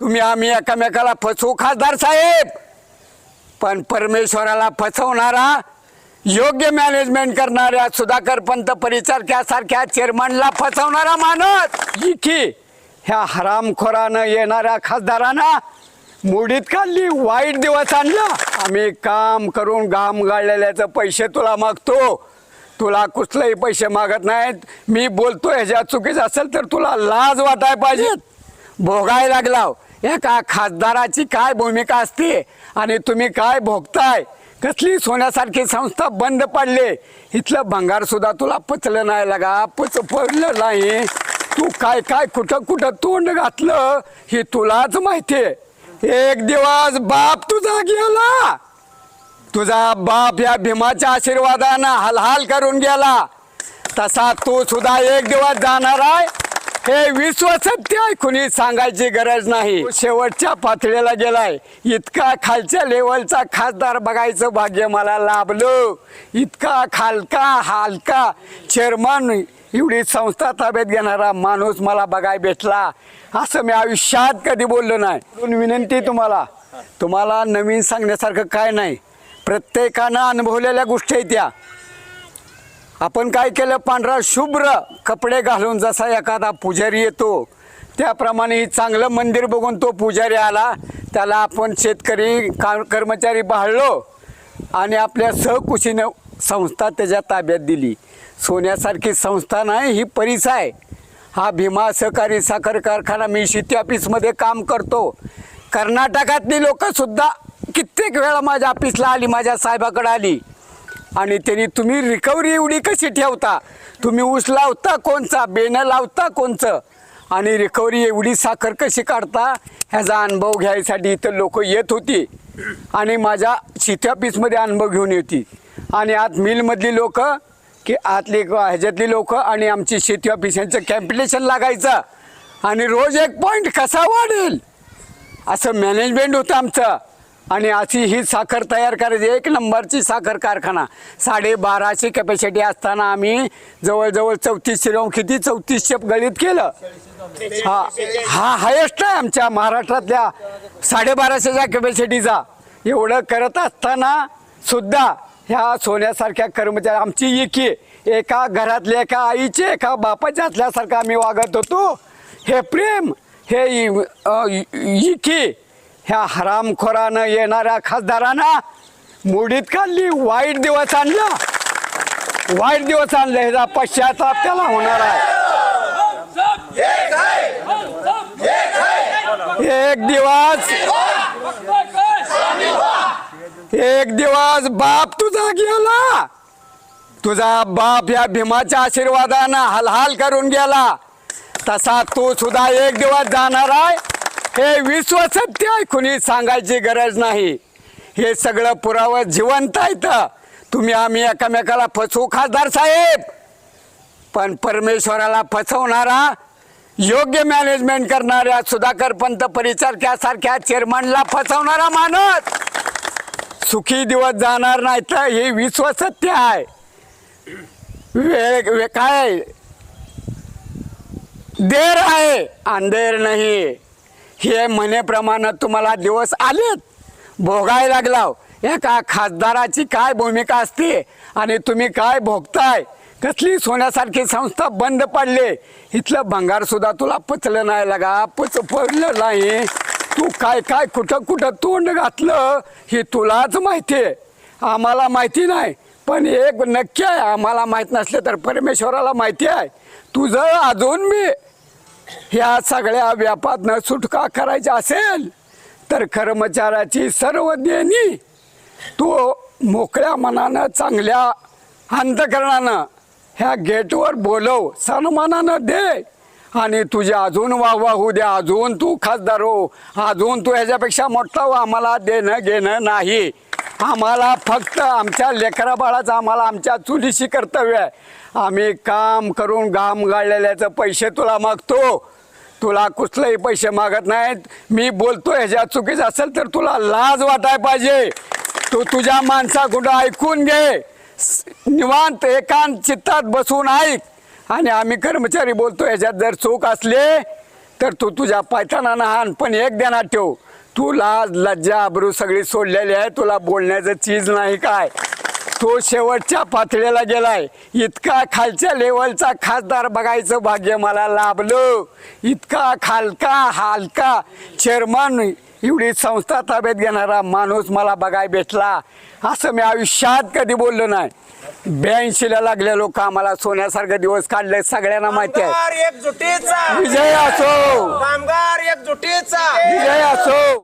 तुम्ही आम्ही एकमेकाला फसवू खासदार साहेब. पण परमेश्वराला फसवणारा योग्य मॅनेजमेंट करणाऱ्या सुधाकर पंत परिचारक्यासारख्या चेअरमनला फसवणारा माणूस. इकी ह्या हरामखोरानं येणाऱ्या खासदारांना मुडीत काढली वाईट दिवस आणला. आम्ही काम करून घाम गाळलेल्याचं पैसे तुला मागतो. तुला कुठलेही पैसे मागत नाहीत. मी बोलतो ह्याच्या चुकीचं असेल तर तुला लाज वाटाय पाहिजेत भोगायला लागलाव. एका खासदाराची काय भूमिका असते आणि तुम्ही काय भोगताय? कसली सोन्यासारखी संस्था बंद पडले? इथलं भंगार सुद्धा तुला पचलं नाही लगा पच पडलं नाही. तू काय काय कुठं कुठं तोंड घातलं हे तुलाच माहितीये एक दिवस बाप तुझा गेला. तुझा बाप या भीमाच्या आशीर्वादानं हलहाल करून गेला. तसा तू सुद्धा एक दिवस जाणार आहे. हे विश्वसत्य आहे कुणी सांगायची गरज नाही. शेवटच्या पातळीला गेलाय. इतका खालच्या लेवलचा खासदार बघायचं भाग्य मला लाभलं. इतका खालका हालका चेअरमन एवढी संस्था ताब्यात घेणारा माणूस मला बघाय भेटला. असं मी आयुष्यात कधी बोललो नाही. विनंती तुम्हाला. तुम्हाला नवीन सांगण्यासारखं काय नाही. प्रत्येकानं अनुभवलेल्या गोष्टी आहेत त्या. आपण काय केलं? पांढरा शुभ्र कपडे घालून जसा एखादा पुजारी येतो त्याप्रमाणे ही चांगलं मंदिर बघून तो पुजारी आला. त्याला आपण शेतकरी का कर्मचारी बाळलो आणि आपल्या सहकुशीनं संस्था त्याच्या ताब्यात दिली. सोन्यासारखी संस्था नाही ही परीस आहे. हा भीमा सहकारी साखर कारखाना मी शेती ऑफिसमध्ये काम करतो. कर्नाटकातली लोकंसुद्धा कित्येक वेळा माझ्या ऑफिसला आली माझ्या साहेबाकडे आली. आणि त्यांनी तुम्ही रिकव्हरी एवढी कशी ठेवता? तुम्ही ऊस लावता कोणचा? बेणं लावता कोणचं? आणि रिकव्हरी एवढी साखर कशी काढता? ह्याचा अनुभव घ्यायसाठी इथं लोक येत होती. आणि माझ्या शिथ्या ऑफिसमध्ये अनुभव घेऊन येते. आणि आत मिलमधली लोक की आतली ह्याच्यातली लोक आणि आमची शेती ऑफिस यांचं कॅम्पिटेशन लागायचं. आणि रोज एक पॉईंट कसा वाढेल? असं मॅनेजमेंट होतं आमचं. आणि अशी ही साखर तयार करायची. एक नंबरची साखर कारखाना. साडेबाराशे कॅपॅसिटी असताना आम्ही जवळजवळ चौतीसशे राहून किती? चौतीसशे गळीत केलं. हा हा हायेस्ट आहे आमच्या महाराष्ट्रातल्या साडेबाराशेच्या कॅपॅसिटीचा एवढं करत असताना सुद्धा ह्या सोन्यासारख्या कर्मचारी आमची एकी एका घरातल्या एका आईचे एका बापाच्या असल्यासारखं आम्ही वागत होतो. हे प्रेम हे इकी ह्या हरामखोरानं येणाऱ्या खासदारांना मुडीत काढली वाईट दिवस आणला. वाईट दिवस आणले ह्याचा पश्चाताप त्याला होणार आहे. एक दिवस एक दिवस बाप तुझा गेला. तुझा बाप या भीमाच्या आशीर्वादानं हलहाल करून गेला. तसा तू सुद्धा एक दिवस जाणार आहे. हे विश्व सत्य आहे कुणी सांगायची गरज नाही. हे सगळं पुरावं जिवंत आहेत तुम्ही आम्ही एकमेकाला फसवू खासदार साहेब. पण परमेश्वराला फसवणारा योग्य मॅनेजमेंट करणाऱ्या सुधाकर पंत परिचारक्यासारख्या चेअरमनला फसवणारा माणूस. सुखी दिवस जाणार नाही तर हे विश्व सत्य आहे. वेळ वे- काय? देर आहे अंधेर नाही. हे म्हणेप्रमाणे तुम्हाला दिवस आलेत. भोगायला लागलाव. एका खासदाराची काय भूमिका असते आणि तुम्ही काय भोगताय? कसली सोन्यासारखी संस्था बंद पडले? इथलं भंगार सुद्धा तुला पचलं नाही लागा पच पडलं नाही. तू काय काय कुठं कुठं तोंड घातलं हे तुलाच माहिती आहे. आम्हाला माहिती नाही. पण एक नक्की आहे आम्हाला माहीत नसले तर परमेश्वराला माहिती आहे. तुझं अजून मी ह्या सगळ्या व्यापातनं सुटका करायची असेल तर कर्मचाऱ्याची सर्व देणी तू मोकळ्या मनानं चांगल्या अंतकरणानं ह्या गेटवर बोलव सन्मानानं दे आणि तुझे अजून वाहवा होऊ द्या अजून तू खासदार हो अजून तू ह्याच्यापेक्षा मोठा हो आम्हाला देणं घेणं नाही. आम्हाला फक्त आमच्या लेकरा बाळाचं आम्हाला आमच्या चुलीशी कर्तव्य आहे. आम्ही काम करून घाम गाळलेल्याचं पैसे तुला मागतो. तुला कुठलेही पैसे मागत नाहीत. मी बोलतो ह्याच्या चुकीचं असेल तर तुला लाज वाटाय पाहिजे. तू तुझ्या माणसाकडं ऐकून घे. निवांत एकांत चित्तात बसून ऐक. आणि आम्ही कर्मचारी बोलतो ह्याच्यात जर चूक असले तर तू तुझ्या पायथाना हान पण एक देणार ठेव. तू लाज लज्जा अब्रू सगळी सोडलेली आहे तुला बोलण्याचं चीज नाही काय? तो शेवटच्या पातळीला गेलाय. इतका खालच्या लेवलचा खासदार बघायचं भाग्य मला लाभलं. इतका खालका हलका चेअरमन एवढी संस्था ताब्यात घेणारा माणूस मला बघाय भेटला. असं मी आयुष्यात कधी बोललो नाही. ब्याऐंशीला लागलेलो कामाला सोन्यासारखे दिवस काढले सगळ्यांना माहिती आहे. विजय असो. कामगार एकजुटीचा. विजय असो.